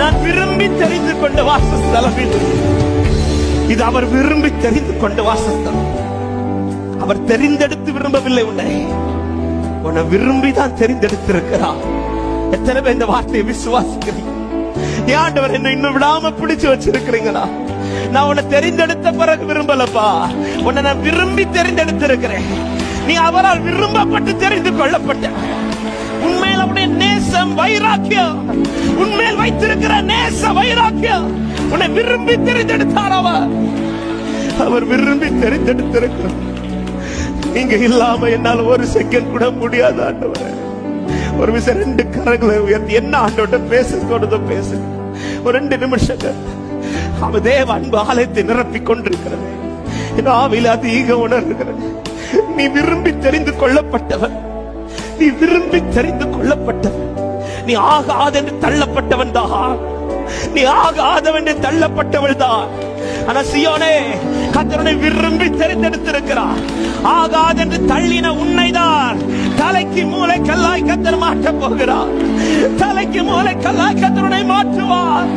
நான் விரும்பி தெரிந்து கொண்ட வாசஸ்தலம் இது அவர் விரும்பி தெரிந்து கொண்ட வாசஸ்தலம். அவர் தெரிந்தெடுத்து விரும்பவில்லை உன்னை. உன்னை விரும்பி தான் தெரிந்தெடுத்திருக்கிறார். எத்தனை பேர் இந்த வார்த்தையை விசுவாசிக்கிறீங்க? என் ஆண்டவர் என்ன இன்னும் விடாம பிடிச்சு வச்சிருக்கிறீங்களா? நான் உன்னை தெரிந்தெடுத்த பிறகு விரும்பலப்பா. உன்னை நான் விரும்பி தெரிந்தெடுத்திருக்கிறேன். நீ அவரால் விரும்பப்பட்டு தெரிந்து கொள்ளப்பட்ட. பாசம் வைராக்கியம். உன்மேல் வைத்திருக்கிற நேச வைராக்கியம். உன்னை விரும்பி தெரிந்தெடுத்தார் அவர். அவர் விரும்பி தெரிந்தெடுத்திருக்கிறார். நீங்க இல்லாம என்னால ஒரு செகண்ட் கூட முடியாது ஆண்டவர். ஒரு விஷயம் ரெண்டு கரங்களை உயர்த்தி என்ன ஆண்டோட பேச தோணுதோ பேசு. ஒரு ரெண்டு நிமிஷங்கள். அவ தேவ அன்பு ஆலயத்தை நிரப்பிக் கொண்டிருக்கிறது. என் ஆவில அதிக உணர்கிறது. நீ விரும்பி தெரிந்து கொள்ளப்பட்டவன். நீ விரும்பி தெரிந்து கொள்ளப்பட்டவன். நீ ஆகாதென்று தள்ளப்பட்டவன் தான். நீ ஆகாதவென்று தள்ளப்பட்டவள் தான். ஆனா சியோனே கத்தருனை விரும்பி தெரிந்தெடுத்திருக்கிறார். ஆகாதென்று தள்ளின உன்னைதான் தலைக்கு மூளை கல்லாய் கத்தர் மாற்றப் போகிறார். தலைக்கு மூளை கல்லாய் கத்தருனை மாற்றுவார்.